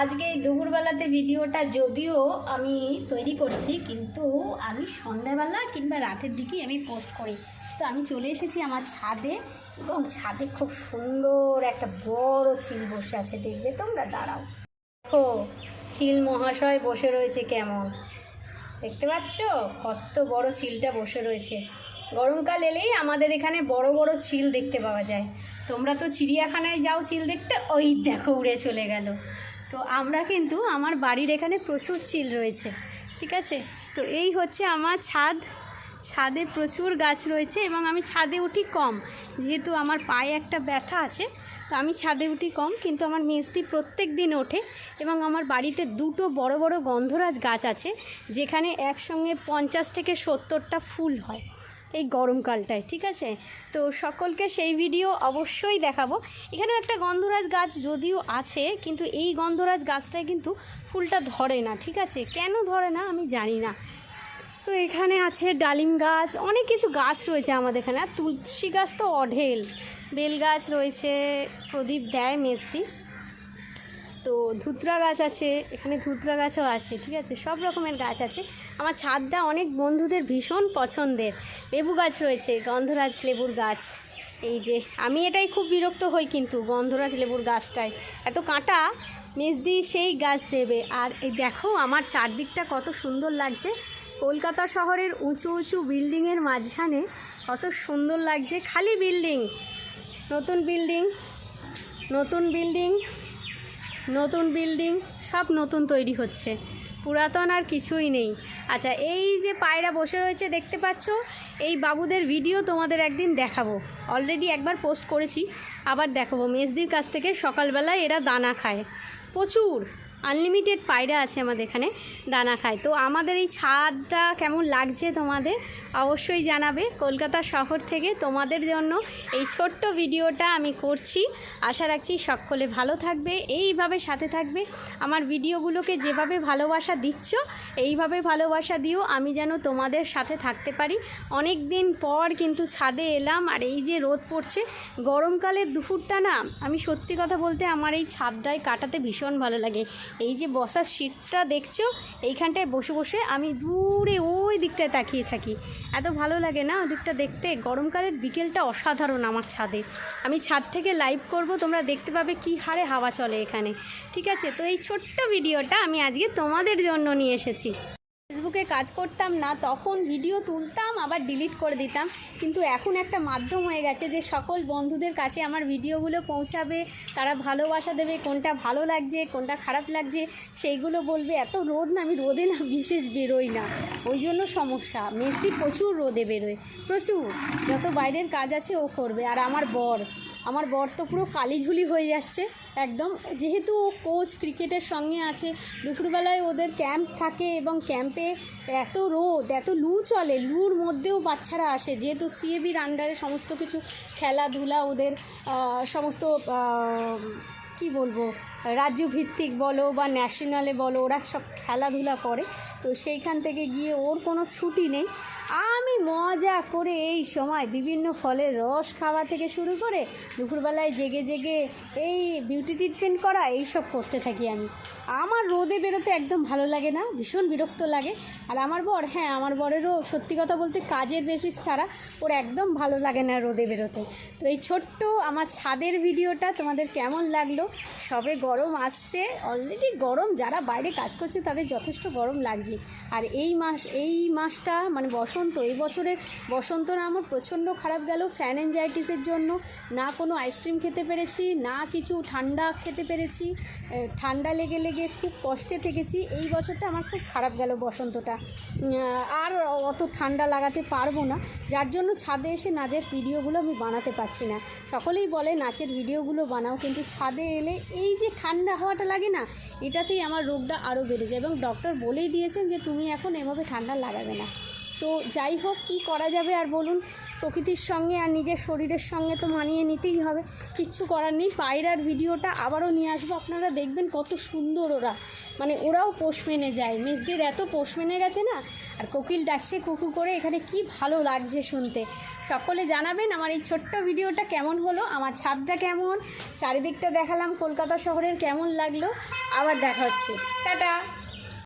আজকে এই দুপুরবেলাতে ভিডিওটা যদিও আমি তৈরি করছি, কিন্তু আমি সন্ধ্যাবেলা কিংবা রাতের দিকেই আমি পোস্ট করি। তো আমি চলে এসেছি আমার ছাদে এবং ছাদে খুব সুন্দর একটা বড় চিল বসে আছে, দেখবে তোমরা, দাঁড়াও। দেখো চিল মহাশয় বসে রয়েছে কেমন। দেখতে পাচ্ছ? কত বড় চিলটা বসে রয়েছে। গরমকাল এলেই আমাদের এখানে বড় বড় চিল দেখতে পাওয়া যায়। তোমরা তো চিড়িয়াখানায় যাও চিল দেখতে, ওই দেখো উড়ে চলে গেল। তো আমরা কিন্তু আমার বাড়ির এখানে প্রচুর চিল রয়েছে, ঠিক আছে? তো এই হচ্ছে আমার ছাদ, ছাদে প্রচুর গাছ রয়েছে এবং আমি ছাদে উঠি কম। যেহেতু আমার পায়ে একটা ব্যথা আছে, তো আমি ছাদে উঠি কম, কিন্তু আমার মেজদি প্রত্যেক দিন ওঠে এবং আমার বাড়িতে দুটো বড় বড় গন্ধরাজ গাছ আছে, যেখানে একসঙ্গে পঞ্চাশ থেকে সত্তরটা ফুল হয়। এই গরমকালটায় ঠিক আছে? তো সকলকে সেই ভিডিও অবশ্যই দেখাবো। এখানে একটা গন্ধরাজ গাছ যদিও আছে, কিন্তু এই গন্ধরাজ গাছটায় কিন্তু ফুলটা ধরে না, ঠিক আছে? কেন ধরে না আমি জানি না। তো এখানে আছে ডালিম গাছ, অনেক কিছু গাছ রয়েছে আমাদের এখানে। আর তুলসী গাছ তো অঢেল। বেল গাছ রয়েছে, প্রদীপ দেয় মেজদি। তো ধুতরা গাছ আছে, এখানে ধুতরা গাছও আছে, ঠিক আছে? সব রকমের গাছ আছে। আমার ছাদটা অনেক বন্ধুদের ভীষণ পছন্দের। লেবু গাছ রয়েছে, গন্ধরাজ লেবুর গাছ। এই যে, আমি এটাই খুব বিরক্ত হই কিন্তু গন্ধরাজ লেবুর গাছটায়। এত কাঁটা, মেজদি সেই গাছ দেবে। আর এই দেখো, আমার চারদিকটা কত সুন্দর লাগছে। কলকাতা শহরের উঁচু উঁচু বিল্ডিংয়ের মাঝখানে কত সুন্দর লাগছে। খালি বিল্ডিং, নতুন বিল্ডিং নতুন বিল্ডিং। নতুন বিল্ডিং, সব নতুন তৈরি হচ্ছে। পুরাতন আর কিছুই নেই। আচ্ছা এই যে পায়রা বসে রয়েছে, দেখতে পাচ্ছ? এই বাবুদের ভিডিও তোমাদের একদিন দেখাবো। অলরেডি একবার পোস্ট করেছি, আবার দেখাবো। মেজদির কাছ থেকে সকালবেলায় এরা দানা খায়। প্রচুর! আনলিমিটেড পায়রা আছে আমাদের এখানে, দানা খায়। তো আমাদের এই ছাদটা কেমন লাগছে তোমাদের? অবশ্যই জানাবে। কলকাতা শহর থেকে তোমাদের জন্য এই ছোট্ট ভিডিওটা আমি করছি। আশা রাখছি সকলে ভালো থাকবে, এইভাবে সাথে থাকবে। আমার ভিডিওগুলোকে যেভাবে ভালোবাসা দিচ্ছ, এইভাবে ভালোবাসা দিও, আমি যেন তোমাদের সাথে থাকতে পারি। অনেক দিন পর কিন্তু ছাদে এলাম, আর এই যে রোদ পড়ছে, গরমকালের দুপুরটা না, আমি সত্যি কথা বলতে আমার এই ছাদটায় কাটাতে ভীষণ ভালো লাগে। এই যে বসার সিটটা দেখছ, এইখানটায় বসে বসে আমি দূরে ওই দিকটায় তাকিয়ে থাকি। এত ভালো লাগে না ওই দিকটা দেখতে? গরমকালের বিকেলটা অসাধারণ আমার ছাদে। আমি ছাদ থেকে লাইভ করব, তোমরা দেখতে পাবে কি হারে হাওয়া চলে এখানে। ঠিক আছে, তো এই ছোট্ট ভিডিওটা আমি আজকে তোমাদের জন্য নিয়ে এসেছি। ফেসবুকে কাজ করতাম না, তখন ভিডিও তুলতাম, আবার ডিলিট করে দিতাম। কিন্তু এখন একটা মাধ্যম হয়ে গেছে যে সকল বন্ধুদের কাছে আমার ভিডিওগুলো পৌঁছাবে, তারা ভালোবাসা দেবে, কোনটা ভালো লাগছে, কোনটা খারাপ লাগছে, সেইগুলো বলবে। এত রোদ না, আমি রোদে না, বিশেষ বেরোই না। ওই জন্য সমস্যা। মেসদি প্রচুর রোদে বেরোয়। প্রচুর। যত বাইরের কাজ আছে ও করবে। আর আমার বর আমার বর তো পুরো কালিঝুলি হয়ে যাচ্ছে। একদম যেহেতু ও কোচ ক্রিকেটের সঙ্গে আছে, দুপুরবেলায় ওদের ক্যাম্প থাকে এবং ক্যাম্পে এত রোদ, এত লু চলে, লুর মধ্যেও বাচ্চারা আসে। যেহেতু সিএবির আন্ডারে সমস্ত কিছু খেলাধুলা, ওদের সমস্ত কি বলব, রাজ্যভিত্তিক বলো বা ন্যাশনালে বলো, ওরা সব খেলাধুলা করে। তো সেইখান থেকে গিয়ে ওর কোনো ছুটি নেই। আমি মজা করে এই সময় বিভিন্ন ফলের রস খাওয়া থেকে শুরু করে দুপুরবেলায় জেগে জেগে এই বিউটি ট্রিটমেন্ট করা, এইসব করতে থাকি আমি। আমার রোদে বেরোতে একদম ভালো লাগে না, ভীষণ বিরক্ত লাগে। আর আমার বর হ্যাঁ আমার বরেরও সত্যি কথা বলতে কাজের বেসিস ছাড়া ওর একদম ভালো লাগে না রোদে বেরোতে। তো এই ছোট্ট আমার ছাদের ভিডিওটা তোমাদের কেমন লাগল? সবে গরম আসছে অলরেডি গরম, যারা বাইরে কাজ করছে তাদের যথেষ্ট গরম লাগছে। আর এই মাস, এই মাসটা মানে বসন্ত, এই বছরের বসন্তটা আমার প্রচণ্ড খারাপ গেল ফ্যান এনজাইটিসের জন্য। না কোনো আইসক্রিম খেতে পেরেছি, না কিছু ঠান্ডা খেতে পেরেছি। ঠান্ডা লেগে লেগে খুব কষ্টে থেকেছি। এই বছরটা আমার খুব খারাপ গেল বসন্তটা। আর অত ঠান্ডা লাগাতে পারব না। যার জন্য ছাদে এসে নাচের ভিডিওগুলো আমি বানাতে পারছি না। সকলেই বলে, নাচের ভিডিওগুলো বানাও। কিন্তু ছাদে এলে এই যে ঠান্ডা হাওয়াটা লাগে না, এটাতেই আমার রোগটা আরও বেড়ে যায়। এবং ডক্টর বলেই দিয়েছেন যে তুমি এখন এভাবে ঠান্ডা লাগাবে না। তো যাই হোক, কি করা যাবে আর বলুন, প্রকৃতির সঙ্গে আর নিজের শরীরের সঙ্গে তো মানিয়ে নিতেই হবে। কিচ্ছু করার নেই, পায়রার ভিডিওটা আবারও নিয়ে আসব। আপনারা দেখবেন কত সুন্দর ওরা। মানে ওরাও পোষ মেনে যায়। মেজদের এত পোষ মেনে গেছে না, আর কোকিল ডাকছে কুকু করে, এখানে কি ভালো লাগছে শুনতে। সকলে জানাবেন আমার এই ছোট্ট ভিডিওটা কেমন হলো, আমার ছাদটা কেমন, চারিদিকটা দেখালাম, কলকাতা শহরের কেমন লাগল। আবার দেখা হচ্ছে। টাটা!